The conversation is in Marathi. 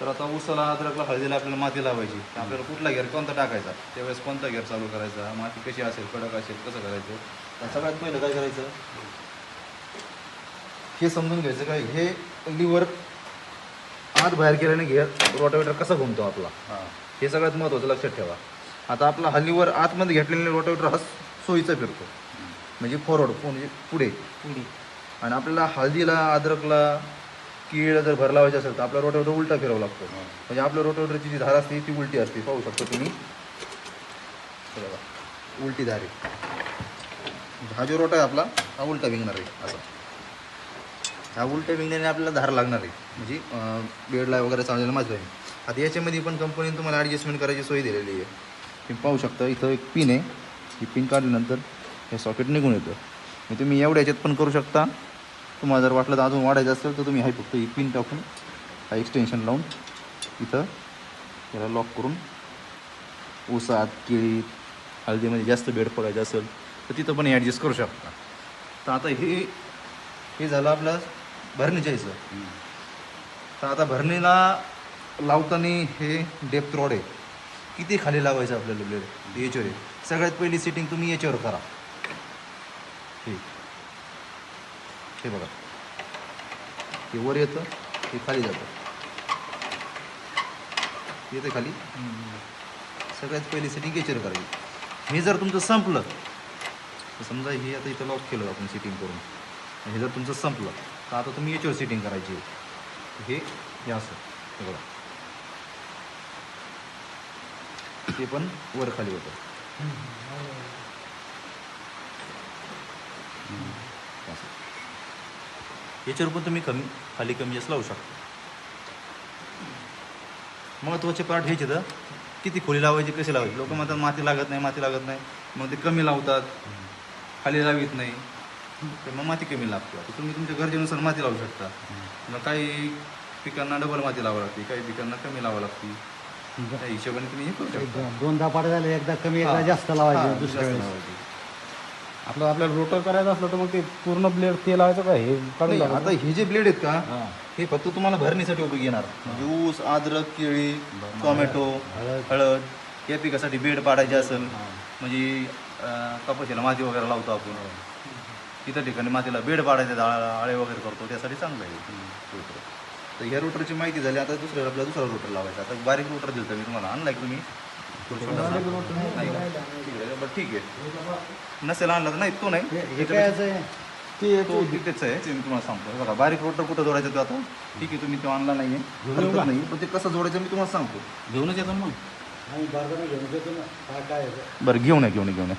तर आता ऊसाला अद्रकला हळदीला आपल्याला माती लावायची. आपल्याला कुठला घेर कोणता टाकायचा? त्यावेळेस कोणता घेर चालू करायचा? माती कशी असेल कडक असेल कसं करायचं? तर सगळ्यात पहिलं काय करायचं? हे समजून घ्यायचं काय हे लिव्हर आत बाहेर केल्याने घेर रोटावेटर कसा घुमतो आपला? हे. सगळ्यात महत्त्वाचं लक्षात ठेवा. आता आपला हल्लीवर आतमध्ये घेतलेले रोटावेटर हा सोयीचा फिरतो. म्हणजे फॉरवर्ड म्हणजे पुढे. पुढे. आणि आपल्याला हळदीला अद्रकला कीड जर भरला व्हायचा असेल तर आपला रोटावेटर उलटा फिरावा लागतो. म्हणजे आपल्या रोटावेटरची जी धार असते ती उलटी असते. पाहू शकता तुम्ही. उलटी धार आहे. हा जो रोटा आहे आपला हा उलटा विंगणार आहे. असा. ह्या उलट्या विंगण्याने आपल्याला धार लागणार आहे. म्हणजे बेडला वगैरे चाललेलं माझं आहे. आता याच्यामध्ये पण कंपनीने तुम्हाला ॲडजस्टमेंट करायची सोय दिलेली आहे. तुम्ही पाहू शकता इथं एक पिन आहे. ही पिन काढल्यानंतर हे सॉकेट निघून येतं. मग तुम्ही एवढ्या याच्यात पण करू शकता. तुम्हाला जर वाटलं तर अजून वाढायचं असेल तर तुम्ही हाय फक्त ही पिन टाकून हा एक्सटेन्शन लावून इथं त्याला लॉक करून ऊसात केळी हळदीमध्ये जास्त बेड पडायचं असेल तर तिथं पण ॲडजस्ट करू शकता. तर आता हे हे झालं आपलं भरणीच्या हिचं तर आता भरणीला लावताना हे डेप्थ रॉड आहे. किती खाली लावायचं आपल्याला ब्लेड याच्यावर आहे. सगळ्यात पहिली सिटिंग तुम्ही याच्यावर करा. ठीक हे बघा. हे वर येतं हे खाली जातं. येते खाली? सगळ्यात पहिली सिटिंग याच्यावर करायची. हे जर तुमचं संपलं तर समजा हे आता इथं लॉक केलं आपण सिटिंग करून. हे जर तुमचं संपलं तर आता तुम्ही याच्यावर सिटिंग करायची. हे हे असं. हे बघा. ते पण वर खाली होतं. याच्यावर पण तुम्ही कमी खाली कमी जास्त लावू शकता. महत्त्वाचे पार्ट हेच तर किती खोली लावायची कशी लावायची? लोक म्हणतात माती लागत नाही माती लागत नाही. मग ते कमी लावतात. खाली लावित नाही. तर मग माती कमी लागते. आता तुम्ही तुमच्या गरजेनुसार माती लावू शकता. मग काही पिकांना डबल माती लावावी लागते काही पिकांना कमी लावावी लागते. त्या हिशोबाने तुम्ही हे करू शकता. दोनदा पाठ झाले एकदा कमी एकदा. जास्त लावायचे दुसऱ्या लावायची. आपलं आपल्याला रोटर करायचं असलं तर मग ते पूर्ण ब्लेड ते लावायचं का? हे काढून नाही, आता हे जे ब्लेड आहेत का हा. हे फक्त तुम्हाला भरणीसाठी उपयोगी येणार. म्हणजे ऊस अद्रक केळी टोमॅटो हळद. या पिकासाठी बेड पाडायचे असेल म्हणजे अं, कपाशीला माती वगैरे लावतो आपण. इतर ठिकाणी मातीला बेड पाडायचे आळे आळे वगैरे करतो त्यासाठी चांगलं आहे. रोटर तर ह्या रोटरची माहिती झाली आता दुसऱ्या आपला दुसरा रोटर लावायचा. आता बारीक रोटर दिलं मी तुम्हाला. आणलाय का तुम्ही? नाही का? ठीक आहे बरं ठीक आहे. नसेल आणला तर नाही तो नाही. हे काय आहे? ते तो तिथेच आहे ते मी तुम्हाला सांगतो. हे बघा बारीक रोटर कुठं जोडायचं तो आता? ठीक आहे तुम्ही तो आणला नाही का? नाही पण ते कसं जोडायचं मी तुम्हाला सांगतो. घेऊनच येतो मग. आहे. बरं घेऊन या घेऊन घेऊन या.